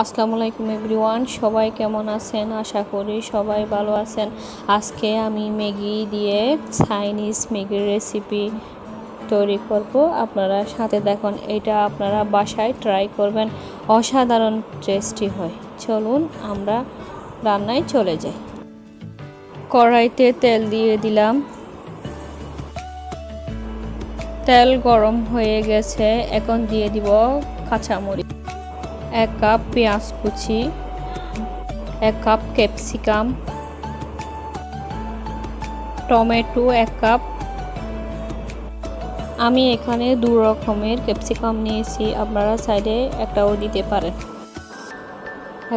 আসসালামু আলাইকুম এভরিওয়ান, সবাই কেমন আছেন? আশা করি সবাই ভালো আছেন। আজকে আমি ম্যাগি দিয়ে চাইনিজ ম্যাগির রেসিপি তৈরি করব। আপনারা সাথে দেখুন, এটা আপনারা বাসায় ট্রাই করবেন, অসাধারণ টেস্টি হয়। চলুন আমরা রান্নায় চলে যাই। কড়াইতে তেল দিয়ে দিলাম। তেল গরম হয়ে গেছে, এখন দিয়ে দিব কাঁচামরিচ। এক কাপ পেঁয়াজ কুচি, এক কাপ ক্যাপসিকাম, টমেটো এক কাপ। আমি এখানে দু রকমের ক্যাপসিকাম নিয়েছি, আপনারা সাইডে একটাও দিতে পারেন।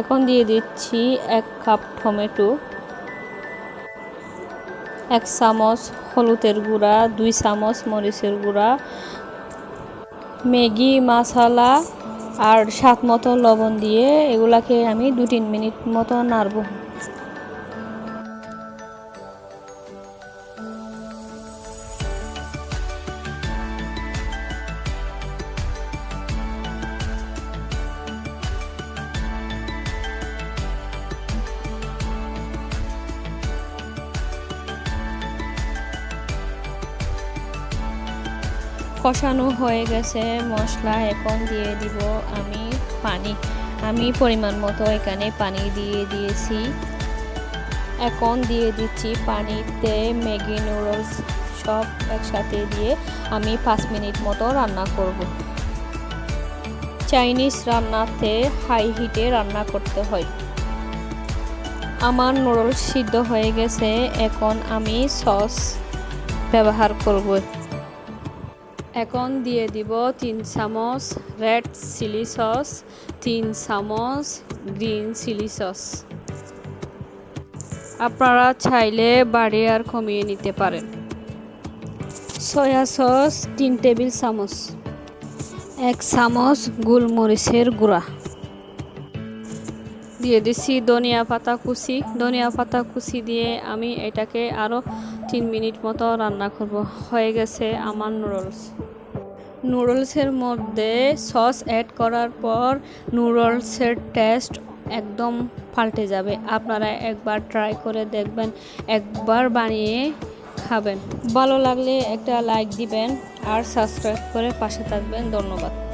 এখন দিয়ে দিচ্ছি এক কাপ টমেটো, এক চামচ হলুদের গুঁড়া, দুই চামচ মরিচের গুঁড়া, ম্যাগি, মশলা আর স্বাদ মতো লবণ দিয়ে এগুলাকে আমি দু তিন মিনিট মতো নাড়ব। কষানো হয়ে গেছে মশলা এখন দিয়ে দিব আমি পানি। আমি পরিমাণ মতো এখানে পানি দিয়ে দিয়েছি। এখন দিয়ে দিচ্ছি পানিতে ম্যাগি নুডলস সব একসাথে দিয়ে আমি পাঁচ মিনিট মতো রান্না করব। চাইনিজ রান্নাতে হাই হিটে রান্না করতে হয়। আমার নুডলস সিদ্ধ হয়ে গেছে, এখন আমি সস ব্যবহার করব। এখন দিয়ে দিব তিন চামচ রেড চিলি সস তিন চামচ গ্রিন চিলি সস আপনারা চাইলে বাড়ি আর কমিয়ে নিতে পারেন। সয়া সস তিন টেবিল চামচ। এক চামচ গোলমরিচের গুঁড়া। দিয়ে দিছি ধনিয়া পাতা কুচি। ধনিয়া পাতা কুচি দিয়ে আমি এটাকে আরও তিন মিনিট মতো রান্না করব। হয়ে গেছে আমার নুডলস নুডলসের মধ্যে সস অ্যাড করার পর নুডলসের টেস্ট একদম পাল্টে যাবে। আপনারা একবার ট্রাই করে দেখবেন, একবার বানিয়ে খাবেন। ভালো লাগলে একটা লাইক দিবেন আর সাবস্ক্রাইব করে পাশে থাকবেন। ধন্যবাদ।